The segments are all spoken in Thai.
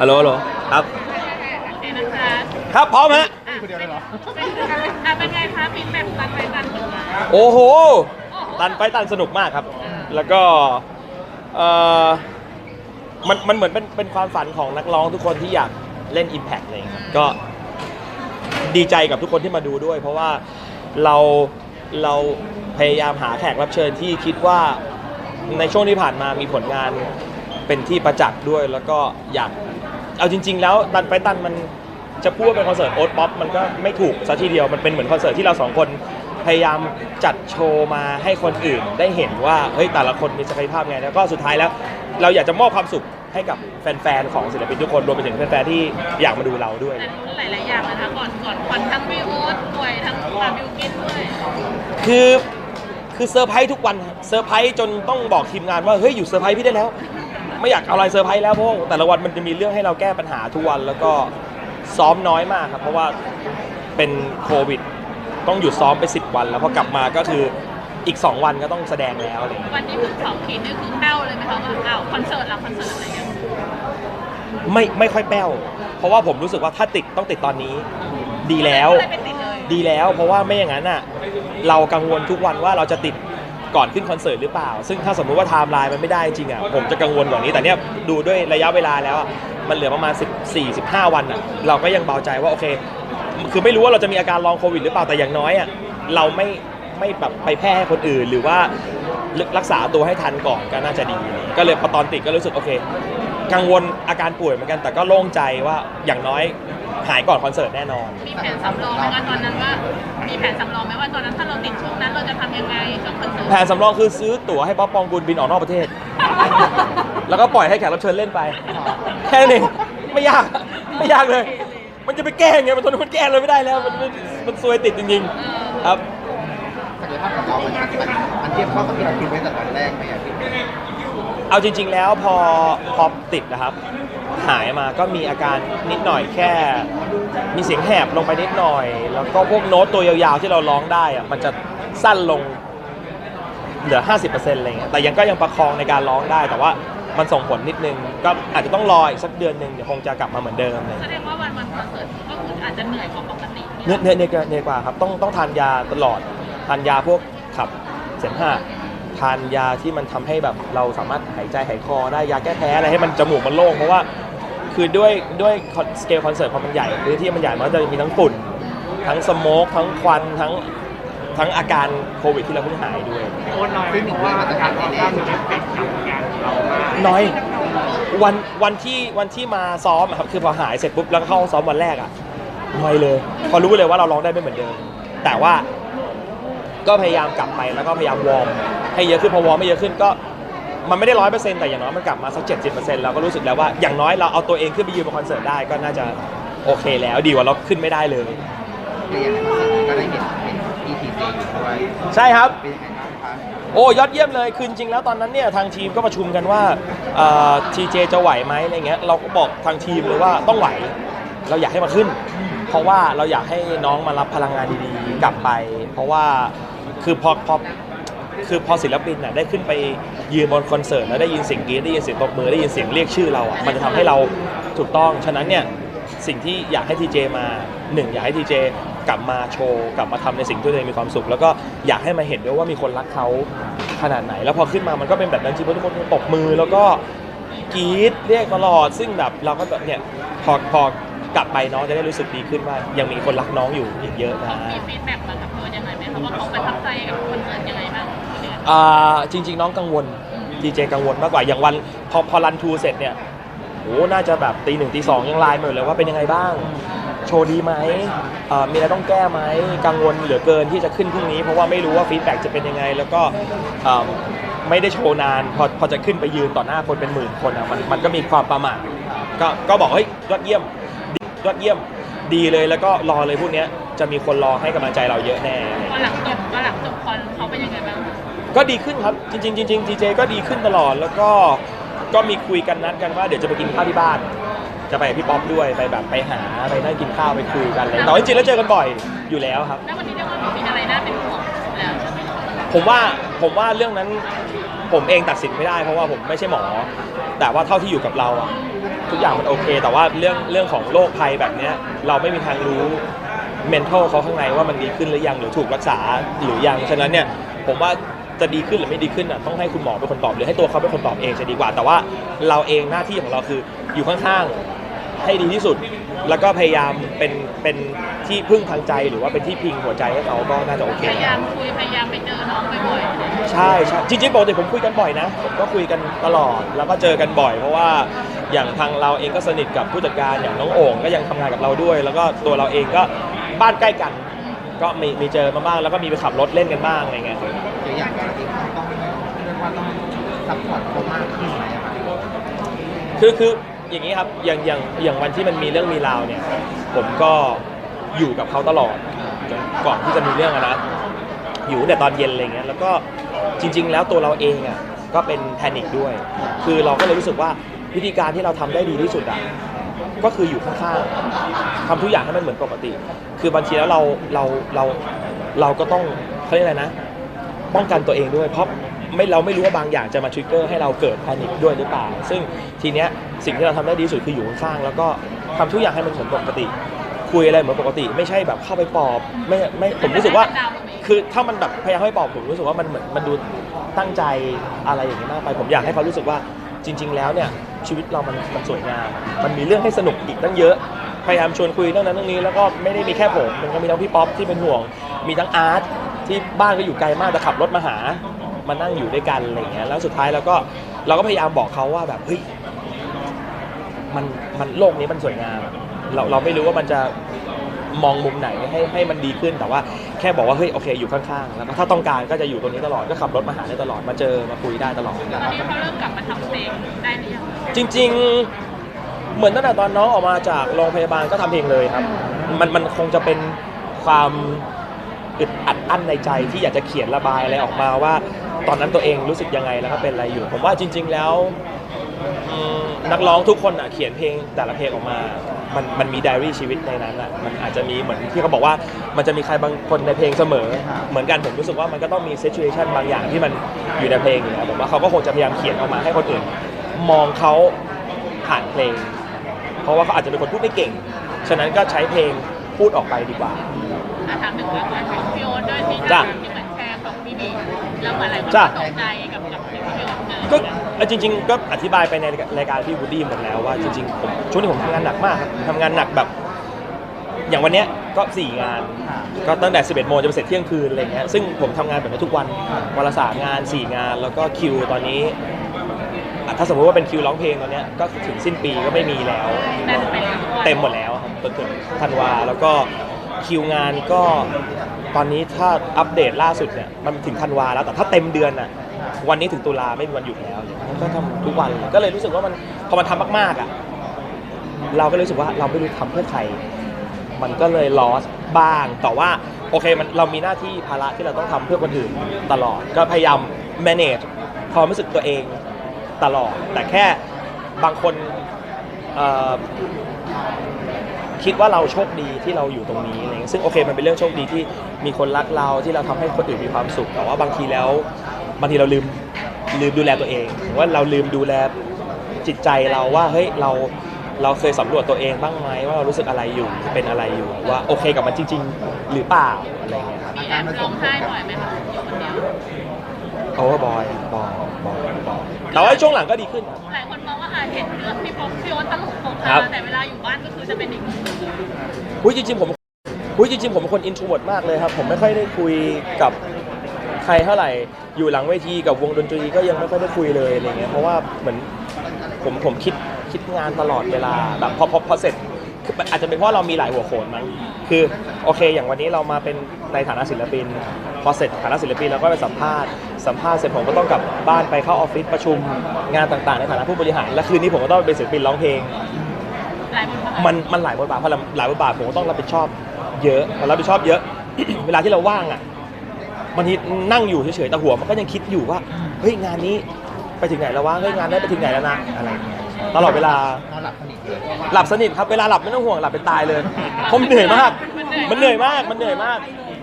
ฮัลโหลฮัลโหลครับ โอเคนะคะครับพร้อมฮะคนเดียวเลยเหรอเป็นอะเป็นไงคะฟีดแบ็กตันไปตันมาโอ้โห ตันไปตันสนุกมากครับ แล้วก็เออมันมันเหมือนเป็นเป็นความฝันของนักร้องทุกคนที่อยากเล่น Impact อะไรอย่างเลยครับก็ดีใจกับทุกคนที่มาดูด้วย เพราะว่าเราเราพยายามหาแขกรับเชิญที่คิดว่าในช่วงที่ผ่านมามีผลงานเป็นที่ประจักษ์ด้วย แล้วก็อยาก เอาจริง ๆ แล้วตันไปตันมันจะพูดว่าเป็นคอนเสิร์ตโอ๊ตป๊อปมันก็ไม่ถูกซะทีเดียวมันเป็นเหมือนคอนเสิร์ตที่เราสองคนพยายามจัดโชว์มาให้คนอื่นได้เห็นว่าเฮ้ยแต่ละคนมีศักยภาพไงแล้วก็สุดท้ายแล้ว เราอยากจะมอบความสุขให้กับแฟนๆของศิลปินทุกคนรวมไปถึงแฟนๆที่อยากมาดูเราด้วย แต่รู้หลายๆอย่างนะคะก่อนก่อนควันทั้งวิโอตป่วยทั้งมาบิวกินด้วยคือคือเซอร์ไพรส์ทุกวันเซอร์ไพรส์จนต้องบอกทีมงานว่าเฮ้ยอยู่เซอร์ไพรส์พี่ได้แล้ว ไม่อยากเอาอะไรเซอร์ไพรส์แล้วเพราะว่าแต่ละวันมันจะมีเรื่องให้เราแก้ปัญหาทุกวันแล้วก็ซ้อมน้อยมากครับ เพราะว่าเป็นโควิด ต้องหยุดซ้อมไป 10 วัน แล้วพอกลับมาก็คืออีก 2 วันก็ต้องแสดงแล้วอะไรอย่างเงี้ยวันนี้คือสองขีดนี่คือแป้วเลยไหมคะว่าอ้าวคอนเสิร์ตละคอนเสิร์ตอะไรเงี้ยไม่ไม่ค่อยแป้ว เพราะว่าผมรู้สึกว่าถ้าติดต้องติดตอนนี้ ดีแล้ว ก็เลยไปติดเลยดีแล้วเพราะว่าไม่อย่างนั้นอะเรากังวลทุกวันว่าเราจะติด ก่อนขึ้นคอนเสิร์ตหรือเปล่า ซึ่งถ้าสมมุติว่าไทม์ไลน์มันไม่ได้จริงอะผมจะกังวลกว่านี้แต่เนี้ยดูด้วยระยะเวลาแล้วอะมันเหลือประมาณ 14 15 วันอะเราก็ยังเบาใจว่าโอเค คือไม่รู้ว่าเราจะมีอาการลองโควิดหรือเปล่าแต่อย่างน้อยอะเราไม่ไม่แบบไปแพร่ให้คนอื่น หรือว่ารักษาตัวให้ทันก่อนก็น่าจะดี ก็เลยพอตอนติดก็รู้สึกโอเค กังวลอาการป่วยเหมือนกันแต่ก็โล่งใจว่าอย่างน้อย หายก่อนคอนเสิร์ตแน่นอน มีแผนสำรองไหมว่าตอนนั้นว่า มีแผนสำรองไหมว่าตอนนั้นถ้าเราติดช่วงนั้นเราจะทำยังไงช่วงคอนเสิร์ตแผนสำรองคือซื้อตั๋วให้ป๊อปปองกูลบินออกนอกประเทศ แล้วก็ปล่อยให้แขกรับเชิญเล่นไป แค่นั้นเองไม่ยากไม่ยากเลย มันจะไปแก้ยังไงมันทนมันแก้เลยไม่ได้แล้ว มันมันมันซวยติดจริงๆ ครับศักยภาพของเรา มันมันมันเทียบเท่ากับที่เราคิดไว้แต่ตอนแรกไหมอะพี่ เอาจริง ๆ แล้วพอพอติดนะครับ หายมาก็มีอาการนิดหน่อยแค่ มีเสียงแหบลงไปนิดหน่อย แล้วก็พวกโน้ตตัวยาวๆที่เราร้องได้อะมันจะสั้นลงเหลือ 50%อะไรเงี้ยแต่ยังก็ยังประคองในการร้องได้ แต่ว่ามันส่งผลนิดนึง ก็อาจจะต้องรออีกสักเดือนหนึ่งเดี๋ยวคงจะกลับมาเหมือนเดิมเลย แสดงว่าวันวันคอนเสิร์ตก็คืออาจจะเหนื่อยกว่าปกติเนื้อเนื้อเนื้อเนื้อกว่าครับ ต้องต้องทานยาตลอด ทานยาพวกขับเสมหะทานยาที่มันทำให้แบบเราสามารถหายใจหายคอได้ยาแก้แพ้อะไรให้มันจมูกมันโล่งเพราะว่าคือด้วยด้วยสเกลคอนเสิร์ตพอมันใหญ่พื้นที่มันใหญ่มันก็จะมีทั้งฝุ่น ทั้งสโมกทั้งควันทั้งทั้งอาการโควิดที่เราเพิ่งหายด้วยโอนน้อยเพราะว่าอาการอ่อนกล้ามเนื้อเป็นกับงานของเรามากน้อยวันวันที่วันที่มาซ้อมอะครับคือพอหายเสร็จปุ๊บแล้วก็เข้าห้องซ้อมวันแรกอะน้อยเลย พอรู้เลยว่าเราร้องได้ไม่เหมือนเดิมแต่ว่าก็พยายามกลับไปแล้วก็พยายามวอร์ม ให้เยอะขึ้นพอวอร์มไม่เยอะขึ้นก็มันไม่ได้ร้อยเปอร์เซ็นต์แต่อย่างน้อยมันกลับมาสักเจ็ดสิบเปอร์เซ็นต์เราก็รู้สึกแล้วว่าอย่างน้อยเราเอาตัวเองขึ้นไปยืนบนคอนเสิร์ตได้ก็น่าจะโอเคแล้วดีกว่าเราขึ้นไม่ได้เลย คืออย่างในคอนเสิร์ตนี้ก็ได้เห็นเห็น ETC อยู่ด้วยใช่ครับ เป็นยังไงบ้างคะโอ้ยอดเยี่ยมเลยคือจริงๆแล้วตอนนั้นเนี่ยทางทีมก็ประชุมกันว่าทีเจจะไหวไหมอะไรเงี้ยเราก็บอกทางทีมเลยว่าต้องไหว เราอยากให้มาขึ้น เพราะว่าเราอยากให้น้องมารับพลังงานดีๆ กลับไป เพราะว่าคือพอพอ คือพอศิลปินน่ะได้ขึ้นไปยืนบนคอนเสิร์ตแล้วได้ยินเสียงกรี๊ดได้ยินเสียงตบมือได้ยินเสียงเรียกชื่อเราอะมันจะทำให้เราถูกต้องฉะนั้นเนี่ยสิ่งที่อยากให้ทีเจมาหนึ่งอยากให้ทีเจกลับมาโชว์กลับมาทำในสิ่งที่ตัวเองมีความสุข แล้วก็อยากให้มาเห็นด้วยว่ามีคนรักเขาขนาดไหน แล้วพอขึ้นมามันก็เป็นแบบนั้นจริงๆทุกคนตบมือแล้วก็ กรี๊ดเรียกตลอด ซึ่งแบบเราก็แบบเนี่ยพอพอกลับไปน้องจะได้รู้สึกดีขึ้นว่า ยังมีคนรักน้องอยู่อีกเยอะนะ มีฟีดแบ็กมากับเพื่อยังไงไหมคะว่าเขาประทับใจกับคอนเสิร์ตยังไง อ่าจริง ๆ น้องกังวลดีเจกังวลมากกว่าอย่างวันพอพอรันทูเสร็จเนี่ยโอ้น่าจะแบบตีหนึ่งตีสองยังไลน์มาอยู่เลยว่าเป็นยังไงบ้าง โชว์ดีไหมเอ่อมีอะไรต้องแก้ไหมกังวลเหลือเกินที่จะขึ้นพรุ่งนี้ เพราะว่าไม่รู้ว่าฟีดแบ็กจะเป็นยังไง แล้วก็เอ่อไม่ได้โชว์นาน พอพอจะขึ้นไปยืนต่อหน้าคนเป็นหมื่นคนอะมันมันก็มีความประมาทก็ก็บอกเฮ้ยยอดเยี่ยมยอดเยี่ยมดีเลยแล้วก็รอเลยพวกเนี้ยจะมีคนรอให้กำลังใจเราเยอะแน่ พอหลังจบพอหลังจบคอนเขาเป็นยังไงบ้าง ก็ดีขึ้นครับ จริงๆจริงๆทีเจก็ดีขึ้นตลอดแล้วก็ก็มีคุยกันนัดกันว่าเดี๋ยวจะไปกินข้าวที่บ้าน จะไปกับพี่ป๊อปด้วยไปแบบไปหาไปนั่งกินข้าวไปคุยกันอะไรแต่ว่าจริงๆแล้วเจอกันบ่อยอยู่แล้วครับ แล้ววันนี้เรียกว่ามีอะไรน่าเป็นห่วงแล้วใช่ไหมผมว่าผมว่าเรื่องนั้นผมเองตัดสินไม่ได้เพราะว่าผมไม่ใช่หมอ แต่ว่าเท่าที่อยู่กับเราอะทุกอย่างมันโอเค แต่ว่าเรื่องเรื่องของโรคภัยแบบเนี้ยเราไม่มีทางรู้ mental เขาข้างในว่ามันดีขึ้นหรือยังหรือถูกรักษาหรือยังฉะนั้นเนี่ยผมว่า จะดีขึ้นหรือไม่ดีขึ้นอะต้องให้คุณหมอเป็นคนตอบหรือให้ตัวเขาเป็นคนตอบเองจะดีกว่า แต่ว่าเราเองหน้าที่ของเราคืออยู่ข้างๆให้ดีที่สุด แล้วก็พยายามเป็นเป็นที่พึ่งทางใจหรือว่าเป็นที่พิงหัวใจให้เขาก็น่าจะโอเคพยายามคุยพยายามไปเจอน้องบ่อยๆใช่ใช่จริงๆปกติผมคุยกันบ่อยนะผมก็คุยกันตลอดแล้วก็เจอกันบ่อย เพราะว่าอย่างทางเราเองก็สนิทกับผู้จัดการอย่างน้องโอ่งก็ยังทำงานกับเราด้วย แล้วก็ตัวเราเองก็บ้านใกล้กัน ก็มีมีเจอมาบ้างแล้วก็มีไปขับรถเล่นกันบ้างอะไรเงี้ยหรืออย่างการที่เขาต้องเรียกว่าต้องซัพพอร์ตเขามากขึ้นไหมอะครับคือคืออย่างนี้ครับอย่างอย่างอย่างวันที่มันมีเรื่องมีราวเนี่ย ผมก็อยู่กับเขาตลอดจนก่อนที่จะมีเรื่องอะนะอยู่แต่ตอนเย็นอะไรเงี้ยแล้วก็จริง ๆ แล้วตัวเราเองอะก็เป็นแพนิคด้วย คือเราก็เลยรู้สึกว่าวิธีการที่เราทำได้ดีที่สุดอะ ก็คืออยู่ข้างๆทำทุกอย่างให้มันเหมือนปกติ คือบางทีแล้วเราเราเราเราก็ต้องเขาเรียกอะไรนะ ป้องกันตัวเองด้วยเพราะไม่เราไม่รู้ว่าบางอย่างจะมาทริกเกอร์ให้เราเกิดแพนิคด้วยหรือเปล่า ซึ่งทีเนี้ยสิ่งที่เราทำได้ดีที่สุดคืออยู่ข้างๆแล้วก็ทำทุกอย่างให้มันเหมือนปกติ คุยอะไรเหมือนปกติ ไม่ใช่แบบเข้าไปปอบไม่ไม่ผมรู้สึกว่า คือถ้ามันแบบพยายามให้ปอบผมรู้สึกว่ามันเหมือนมันดูตั้งใจอะไรอย่างนี้มากไป ผมอยากให้เขารู้สึกว่าจริง ๆ แล้วเนี่ย ชีวิตเรามันมันสวยงาม มันมีเรื่องให้สนุกอีกตั้งเยอะ พยายามชวนคุยเรื่องนั้นเรื่องนี้แล้วก็ไม่ได้มีแค่ผม มันก็มีทั้งพี่ป๊อปที่เป็นห่วง มีทั้งอาร์ตที่บ้านก็อยู่ไกลมากแต่ขับรถมาหา มานั่งอยู่ด้วยกันอะไรอย่างเงี้ย แล้วสุดท้ายเราก็เราก็พยายามบอกเขาว่าแบบเฮ้ย มันมันโลกนี้มันสวยงาม เราเราไม่รู้ว่ามันจะ มองมุมไหนให้ให้มันดีขึ้น แต่ว่าแค่บอกว่าเฮ้ยโอเคอยู่ข้างๆแล้วก็ถ้าต้องการก็จะอยู่ตรงนี้ตลอดก็ขับรถมาหาได้ตลอดมาเจอมาคุยได้ตลอดตอนนี้เขาเริ่มกลับมาทำเพลงได้หรือยังจริง ๆ เหมือนตั้งแต่ตอนน้องออกมาจากโรงพยาบาลก็ทำเพลงเลยครับ มันมันคงจะเป็นความอึดอัดอั้นในใจที่อยากจะเขียนระบายอะไรออกมาว่า ตอนนั้นตัวเองรู้สึกยังไงแล้วก็เป็นอะไรอยู่ ผมว่าจริง ๆแล้วอืมนักร้องทุกคนอะเขียนเพลงแต่ละเพลงออกมา มันมันมีไดอารี่ชีวิตในนั้นอะมันอาจจะมีเหมือนที่เขาบอกว่ามันจะมีใครบางคนในเพลงเสมอ เหมือนกันผมรู้สึกว่ามันก็ต้องมี s ิ t u a t i o n บางอย่างที่มันอยู่ในเพลงอยู่แล้วผมว่าเขาก็คงจะพยายามเขียนออกมาให้คนอื่น มองเขาผ่านเพลง เพราะว่าเขาอาจจะเป็นคนพูดไม่เก่ง ฉะนั้นก็ใช้เพลงพูดออกไปดีกว่าอะถามถึงเรื่องของพี่โอ๊ตด้วยที่จ้ะที่เหมือนแชร์ของพี่บีแล้วเหมือนอะไรคนจ้ะก็ตกใจกับกับ ก็เอ่อจริง ๆ ก็อธิบายไปในรายการพี่วูดดี้หมดแล้วว่าจริงๆผมช่วงนี้ผมทำงานหนักมากครับทำงานหนักแบบ อย่างวันเนี้ยก็ 4 งาน ก็ตั้งแต่ 11 โมงจนไปเสร็จเที่ยงคืนอะไรเงี้ยซึ่งผมทำงานแบบนี้ทุกวันวันละสามงาน 4 งาน แล้วก็คิวตอนนี้อะถ้าสมมติว่าเป็นคิวร้องเพลงตอนเนี้ยก็ถึงสิ้นปีก็ไม่มีแล้วเต็มไปแล้วด้วยเต็มหมดแล้วครับจนถึงธันวาแล้วก็คิวงานก็ตอนนี้ถ้าอัปเดตล่าสุดเนี่ยมันถึงธันวาแล้วแต่ถ้าเต็มเดือนอะ วันนี้ถึงตุลาไม่มีวันหยุดแล้วมันก็ทำทุกวันเลยก็เลยรู้สึกว่ามันพอมันทำมากๆอะเราก็รู้สึกว่าเราไม่รู้ทำเพื่อใคร มันก็เลยลอสบ้างแต่ว่าโอเคมันเรามีหน้าที่ภาระที่เราต้องทำเพื่อคนอื่นตลอด ก็พยายาม manage ความรู้สึกตัวเองตลอด แต่แค่บางคนเอ่อ คิดว่าเราโชคดีที่เราอยู่ตรงนี้อะไรเงี้ยซึ่งโอเคมันเป็นเรื่องโชคดีที่มีคนรักเราที่เราทำให้คนอื่นมีความสุข แต่ว่าบางทีแล้วบางทีเราลืมลืมดูแลตัวเองหรือว่าเราลืมดูแลจิตใจเราว่าเฮ้ยเราเราเคยสำรวจตัวเองบ้างไหมว่าเรารู้สึกอะไรอยู่เป็นอะไรอยู่ว่าโอเคกับมันจริง ๆ หรือเปล่าอะไรเงี้ยครับมีแอบร้องไห้บ่อยไหมคะอยู่คนเดียวโอ้บอยบอยบอยบอยแต่ว่าช่วงหลังก็ดีขึ้นครับหลายค นมองว่าอาจเห็นเรื่องพี่พบพี่โอ๊ตตลกโปกครัฮาบแต่เวลาอยู่บ้านก็คือจะเป็นอีกอุ้ยจริงๆผมอุ้ยจริงๆผมเป็นคนอินโทรเวิร์ดมากเลยครับ ผมไม่ค่อยได้คุยกับใครเท่าไหร่ อยู่หลังเวทีกับวงดนตรีก็ยังไม่ค่อยได้คุยเลยอะไรเงี้ยเพราะว่าเหมือนผมผมคิดคิดงานตลอดเวลาแบบพอพอพอเสร็จคืออาจจะเป็นเพราะเรามีหลายหัวโขนมั้งคือโอเค อย่างวันนี้เรามาเป็นในฐานะศิลปิน พอเสร็จฐานะศิลปินเราก็ไปสัมภาษณ์ สัมภาษณ์เสร็จผมก็ต้องกลับบ้านไปเข้าออฟฟิศประชุมงานต่างๆ ในฐานะผู้บริหาร และคืนนี้ผมก็ต้องเป็นศิลปินร้องเพลง หลายคนมองมันมันหลายบทบาทพอหลายบทบาทผมก็ต้องรับผิดชอบเยอะพอรับผิดชอบเยอะ เวลาที่เราว่างอะบางทีนั่งอยู่เฉยๆแต่หัวมันก็ยังคิดอยู่ว่าเฮ้ยงานนี้ไปถึงไหนแล้ววะเฮ้ยงานได้ไปถึงไหนแล้วนะอะไรอย่างเงี้ยตลอดเวลา นอนหลับสนิทเลยหลับสนิทครับเวลาหลับไม่ต้องห่วงหลับเป็นตายเลยเพราะมันเหนื่อยมาก มันเหนื่อยมากมันเหนื่อยมาก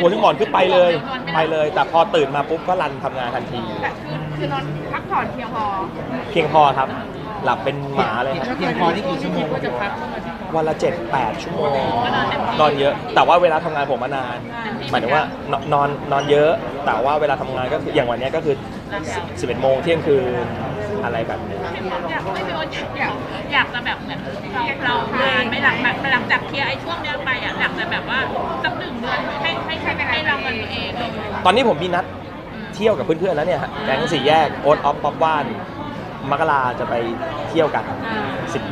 หัวถึงหมอนคือไปเลย ไปเลย แต่พอตื่นมาปุ๊บก็รันทำงานทันที แต่คือคือนอนพักผ่อนเพียงพอเพียงพอครับ หลับเป็นหมาเลยครับเพียงพอที่กี่ชั่วโมงวันละ7 8ชั่วโมงนอนเยอะ แต่ว่าเวลาทำงานผมมานาน หมายถึงว่านนอนนอนเยอะ แต่ว่าเวลาทำงานก็คืออย่างวันเนี้ยก็คือ 11โมงเที่ยงคืนอะไรแบบนี้ อยากไม่รู้อยากอยากจะแบบเหมือนเราเรางานไม่หลังแบบหลังจากเคลียร์ไอ้ช่วงเนี้ยไปอะอยากจะแบบว่าสักหนึ่งเดือนให้ให้ให้ให้รางวัลตัวเองเลย ตอนนี้ผมมีนัดเที่ยวกับเพื่อนๆแล้วเนี่ยฮะแก๊งสี่แยกโอ๊ตออฟป๊อปว่านมกราจะไปเที่ยวกันสิบ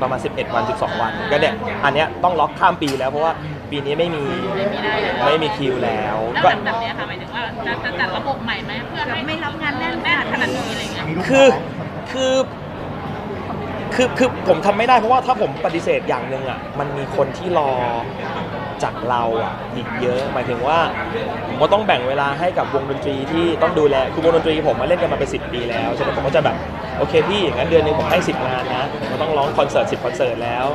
ประมาณ 11 วัน 12 วัน ก็เนี่ย อันเนี้ยต้องล็อกข้ามปีแล้วเพราะว่าปีนี้ไม่มีไม่ได้เลยไม่มีคิวแล้ว แล้วก็หลังจากเนี้ยค่ะหมายถึงว่าจะจะจัดระบบใหม่ไหมเพื่อให้ไม่รับงานแน่นแน่นขนาดนี้อะไรเงี้ยมีลูกคือน้องคือ คือคือผมทำไม่ได้เพราะว่าถ้าผมปฏิเสธอย่างหนึ่งอะมันมีคนที่รอจากเราอะอีกเยอะ หมายถึงว่าผมก็ต้องแบ่งเวลาให้กับวงดนตรีที่ต้องดูแลคือวงดนตรีผมมาเล่นกันมาเป็นสิปีแล้วฉะนั้นผมก็จะแบบโอเคพี่อย่างนั้นเดือนหนึงผมให้ 10 งานนะผมต้องร้องคอนเสิร์ต10คอนเสิร์ตแล้ว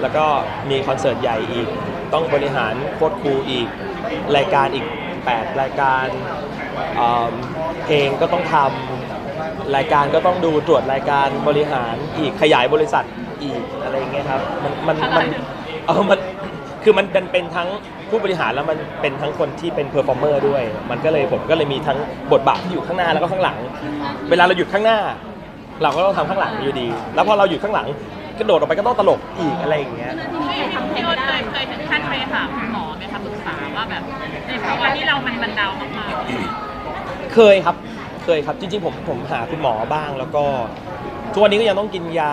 แล้วก็มีคอนเสิร์ตใหญ่อีก ต้องบริหารโค้ดครูอีกรายการอีก 8 รายการเอิ่มเพลงก็ต้องทำ รายการก็ต้องดูตรวจรายการบริหารอีกขยายบริษัทอีกอะไรอย่างเงี้ยครับมันมันมันเออมันคือมันดันเป็นทั้งผู้บริหารแล้วมันเป็นทั้งคนที่เป็นเพอร์ฟอร์เมอร์ด้วย มันก็เลยผมก็เลยมีทั้งบทบาทที่อยู่ข้างหน้าแล้วก็ข้างหลัง เวลาเราหยุดข้างหน้า เราก็ต้องทำข้างหลังอยู่ดี แล้วพอเราหยุดข้างหลังกระโดดออกไปก็ต้องตลกอีกอะไรอย่างเงี้ยพี่พี่โอ๊ตเคยเคยถึงขั้นไปหาคุณหมอไหมคะปรึกษาว่าแบบในภาวะที่เรามันมันดาวน์มากๆเคยครับเค ยครับ จริงๆผมผมหาคุณหมอบ้าง แล้วก็ทุกวันนี้ก็ยังต้องกินยา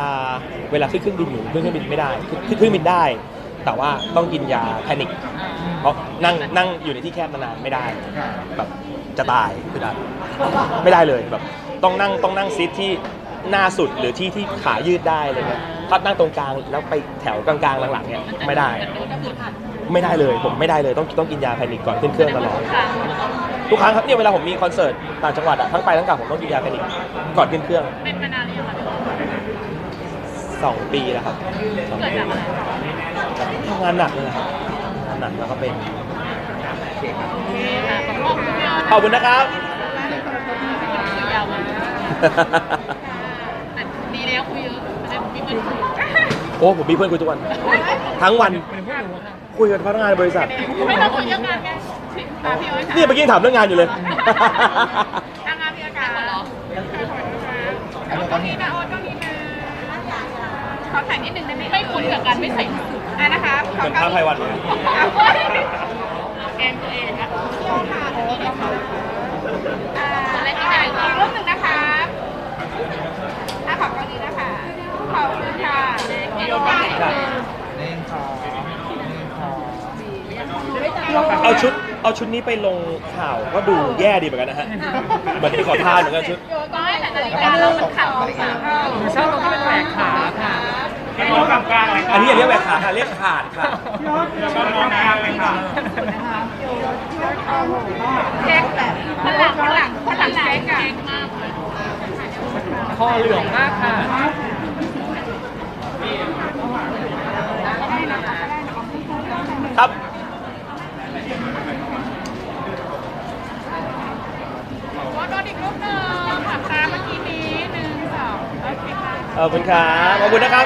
เวลาขึ้นเครื่องบินอยู่ขึ้นเครื่องบินไม่ได้ขึ้นเครื่องบินได้ แต่ว่าต้องกินยาแพนิคเพราะนั่งนั่งอยู่ในที่แคบนานๆไม่ได้แบบจะตายคือได้ไม่ได้เลยแบบต้องนั่งต้องนั่งซีทที่หน้าสุดหรือที่ที่ขายืดได้อะไรเงี้ยถ้านั่งตรงกลางแล้วไปแถวกลางๆหลังๆเนี่ยไม่ได้ ไม่ได้เลยผมไม่ได้เลยต้องต้องกินยาแพนิคก่อนขึ้นเครื่องตลอด ทุกครั้งครับเนี่ยเวลาผมมีคอนเสิร์ตต่างจังหวัดอะทั้งไปทั้งกลับผมต้องกินยาแพนิคก่อนขึ้นเครื่องเป็นมานานหรือยังคะสองปีแล้วครับสองเกิดปีจากอะไรทำงานหนักเลยนะครับทำงานหนักแล้วก็เป็นโอเคค่ะขอบคุณพี่ขอบคุณนะครับคุยยาวมากแต่ดีแล้วคุยเยอะจะได้มีเพื่อนคุยโอ้ผมมีเพื่อนคุยทุกวัน ทั้งวัน คุยกับพนักงานบริษัท ไม่ต้องคุยเรื่องงานไง ค่ะพี่โอ๊ตค่ะนี่เมื่อกี้ถามเรื่องงานอยู่เลย ทางงานพี่อากาศเหรอตอนนี้นะโอ๊ตก็นี้นะขอถ่ายนิดนึงได้ไหมไม่คุ้นกับการไม่ใส่อะนะคะเหมือนพระไพวันเลยแกงตัวเองนะพี่โอ๊ตค่ะโอ๊ตค่ะอะไรที่ไหนอีกรูปหนึ่งนะคะถ้าขอบคุณนี้นะคะขอบคุณค่ะเดี๋ยวไป เล่นคอเล่นคอ เอาชุดเอาชุดนี้ไปลงข่าวก็ดูแย่ดีเหมือนกันนะฮะเหมือนไปขอทานเหมือนกันชุด ก็ให้แต่นาฬิกาเรามันขับค่ะชอบตรงที่เป็นแหวกขาค่ะให้น้องกลางกลางเลยค่ะอันนี้อย่าเรียกแหวกขาค่ะเรียกขาดค่ะชอบน้องกลางเลยค่ะเช็คแบบฝรั่งฝรั่งฝรั่งเช็คอะมากเลยคอเหลืองมากค่ะครับ ว่าโดนอีกรูปหนึ่ง ขอบคุณครับขอบคุณนะครับ